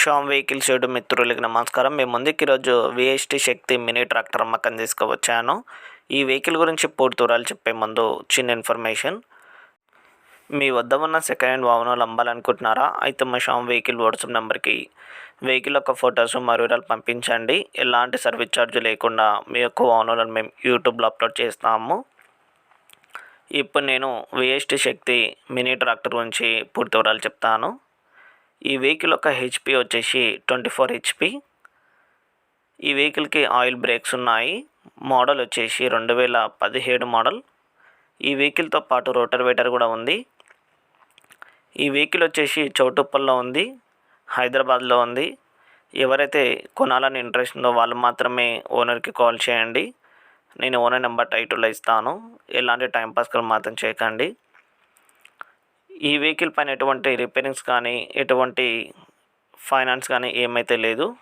Sam vehicles YouTube మిత్రులకి నమస్కారం. మేము ముందుకు ఈరోజు విఎస్టీ శక్తి మినీ ట్రాక్టర్ అమ్మకం తీసుకువచ్చాను. ఈ వెహికల్ గురించి పూర్తి వివరాలు చెప్పే ముందు చిన్న ఇన్ఫర్మేషన్. మీ వద్ద ఉన్న సెకండ్ హ్యాండ్ వాహనాలు అమ్మాలనుకుంటున్నారా? అయితే మా షామ్ వెహికల్ వాట్సాప్ నెంబర్కి వెహికల్ యొక్క ఫొటోస్ మరోరాలు పంపించండి. ఎలాంటి సర్వీస్ ఛార్జ్ లేకుండా మీ యొక్క వాహనాలను మేము యూట్యూబ్లో అప్లోడ్ చేస్తాము. ఇప్పుడు నేను విఎస్టీ శక్తి మినీ ట్రాక్టర్ గురించి పూర్తి వివరాలు చెప్తాను. ఈ వెహికల్ యొక్క హెచ్పి వచ్చేసి ట్వంటీ ఫోర్ హెచ్పి ఈ వెహికల్కి ఆయిల్ బ్రేక్స్ ఉన్నాయి. మోడల్ వచ్చేసి రెండు వేల పదిహేడు మోడల్. ఈ వెహికల్తో పాటు రోటర్ వేటర్ కూడా ఉంది. ఈ వెహికల్ వచ్చేసి చౌటుప్పల్లో ఉంది. హైదరాబాద్లో ఉంది. ఎవరైతే కొనాలని ఇంట్రెస్ట్ ఉందో వాళ్ళు మాత్రమే ఓనర్కి కాల్ చేయండి. నేను ఓనర్ నెంబర్ టైటిల్లో ఇస్తాను. ఎలాంటి టైంపాస్కి మాత్రం చేయకండి. ఈ వెహికల్ పైన ఎటువంటి రిపేరింగ్స్ కానీ ఎటువంటి ఫైనాన్స్ కానీ ఏమైతే లేదు.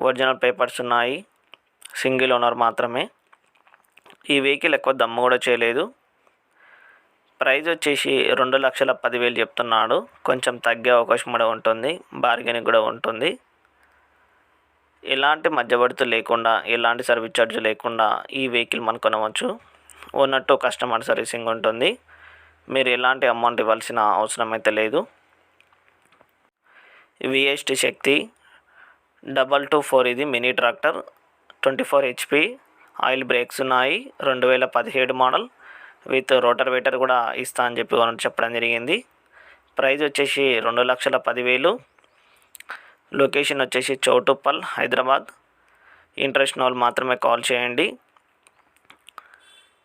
ఒరిజినల్ పేపర్స్ ఉన్నాయి. సింగిల్ ఓనర్ మాత్రమే. ఈ వెహికల్ ఎక్కువ దమ్ము కూడా చేయలేదు. ప్రైజ్ వచ్చేసి రెండు లక్షల పదివేలు చెప్తున్నాడు. కొంచెం తగ్గే అవకాశం కూడా ఉంటుంది. బార్గెనింగ్ కూడా ఉంటుంది. ఎలాంటి మధ్యవర్తులు లేకుండా ఎలాంటి సర్వీస్ ఛార్జ్ లేకుండా ఈ వెహికల్ మనం కొనవచ్చు. ఉన్నట్టు కస్టమర్ సర్వీసింగ్ ఉంటుంది. మీరు ఎలాంటి అమౌంట్ ఇవ్వాల్సిన అవసరం అయితే లేదు VST Shakti double two four ఇది mini tractor twenty four HP oil brakes ఉన్నాయి రెండు వేల పదిహేడు మోడల్ విత్ రోటర్ వేటర్ కూడా ఇస్తా అని చెప్పి చెప్పడం జరిగింది. ప్రైస్ వచ్చేసి రెండు లక్షల పదివేలు. లొకేషన్ వచ్చేసి చౌటుప్పల్ హైదరాబాద్. ఇంట్రెస్ట్ వాళ్ళు మాత్రమే కాల్ చేయండి.